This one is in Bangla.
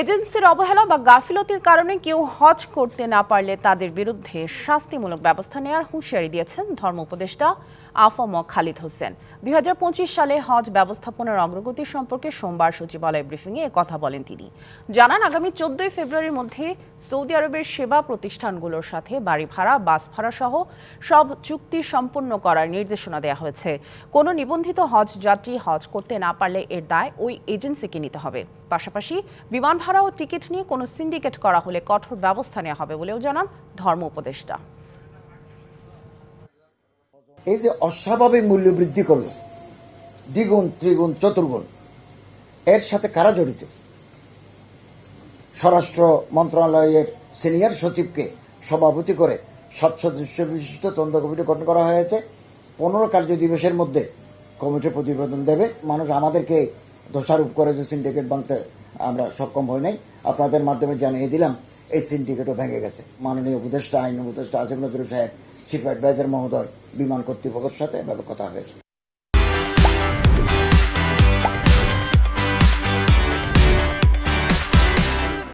এজেন্সির অবহেলা বা গাফিলতির কারণে কেউ হজ করতে না পারলে তাদের বিরুদ্ধে শাস্তিমূলক ব্যবস্থা নেওয়ার হুঁশিয়ারি দিয়েছেন ধর্ম উপদেষ্টা আফম খালিদ হোসেন। দুই সালে হজ ব্যবস্থাপনার অগ্রগতি সম্পর্কে সোমবার সচিবালয় ব্রিফিংয়ে কথা বলেন তিনি। জানান, আগামী চোদ্দই ফেব্রুয়ারির মধ্যে সৌদি আরবের সেবা প্রতিষ্ঠানগুলোর সাথে বাড়ি ভাড়া, বাস ভাড়া সহ সব চুক্তি সম্পন্ন করার নির্দেশনা দেওয়া হয়েছে। কোনো নিবন্ধিত হজ যাত্রী হজ করতে না পারলে এর দায় ওই এজেন্সিকে নিতে হবে। পাশাপাশি বিমান ভাড়া ও টিকিট নিয়ে কোনো সিন্ডিকেট করা হলে কঠোর ব্যবস্থা নেওয়া হবে বলেও জানান ধর্ম উপদেষ্টা। এই যে অস্বাভাবিক মূল্য বৃদ্ধি করল, দ্বিগুণ, ত্রিগুণ, চতুর্গুণ, এর সাথে কারা জড়িত? স্বরাষ্ট্র মন্ত্রণালয়ের সিনিয়র সচিবকে সভাপতি করে সাত সদস্য বিশিষ্ট তদন্ত কমিটি গঠন করা হয়েছে। পনেরো কার্য দিবসের মধ্যে কমিটি প্রতিবেদন দেবে। মানুষ আমাদেরকে দোষারোপ করে যে সিন্ডিকেট ভাঙতে আমরা সক্ষম হই নাই। আপনাদের মাধ্যমে জানিয়ে দিলাম, এই সিন্ডিকেটও ভেঙে গেছে। মাননীয় উপদেষ্টা, আইন উপদেষ্টা আসিফ নজরুল সাহেব চিফ অ্যাডভাইজার মহোদয়, বিমান কর্তৃপক্ষের সাথে এভাবে কথা হয়েছে।